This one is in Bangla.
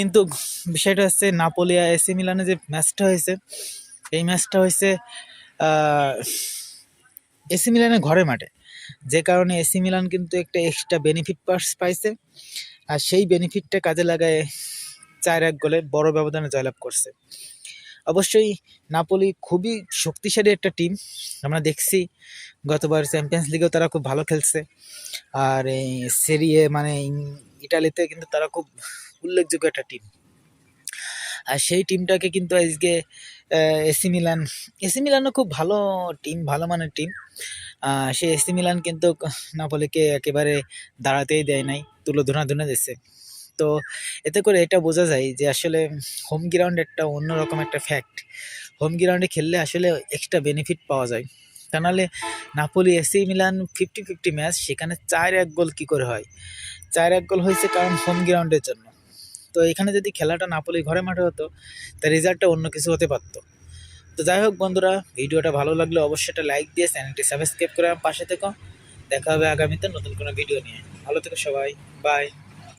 কিন্তু বিষয়টা হচ্ছে নাপোলি আর এসি মিলানে যে ম্যাচটা হয়েছে, এই ম্যাচটা হয়েছে এসি মিলানের ঘরে মাঠে। যে কারণে এসি মিলান কিন্তু একটা এক্সট্রা বেনিফিট পাইছে, আর সেই বেনিফিটটা কাজে লাগায় চার এক গোলে বড় ব্যবধানে জয়লাভ করছে। অবশ্যই নাপোলি খুবই শক্তিশালী একটা টিম আমরা দেখছি গতবার চ্যাম্পিয়ন্স লিগেও তারা খুব ভালো খেলছে, আর এই সেরিয়ে মানে ইটালিতে কিন্তু তারা খুব উল্লেখযোগ্য একটা টিম আর সেই টিমটাকে কিন্তু আজকে এসি মিলান, এসি মিলানও খুব ভালো টিম ভালো মানের টিম সেই এসি মিলান কিন্তু নাপোলিকে একেবারে দাঁড়াতেই দেয় নাই, তুলো ধুনা ধুনে দিচ্ছে তো এতে করে এটা বোঝা যায় যে আসলে হোম গ্রাউন্ড একটা অন্যরকম একটা ফ্যাক্ট হোম গ্রাউন্ডে খেললে আসলে এক্সট্রা বেনিফিট পাওয়া যায়। তা নাহলে Napoli AC Milan fifty fifty match সেখানে চার এক গোল কী করে হয়? চার এক গোল হয়েছে কারণ হোম গ্রাউন্ডের জন্য। তো এখানে যদি খেলাটা না নাপোলি ঘরে মাঠে হতো, তা রেজাল্টটা অন্য কিছু হতে পারতো। তো যাই হোক বন্ধুরা, ভিডিওটা ভালো লাগলে অবশ্যই একটা লাইক দিয়ে চ্যানেলটি সাবস্ক্রাইব করে আমার পাশে থেকো। দেখা হবে আগামীতে নতুন কোনো ভিডিও নিয়ে। ভালো থেকো সবাই বাই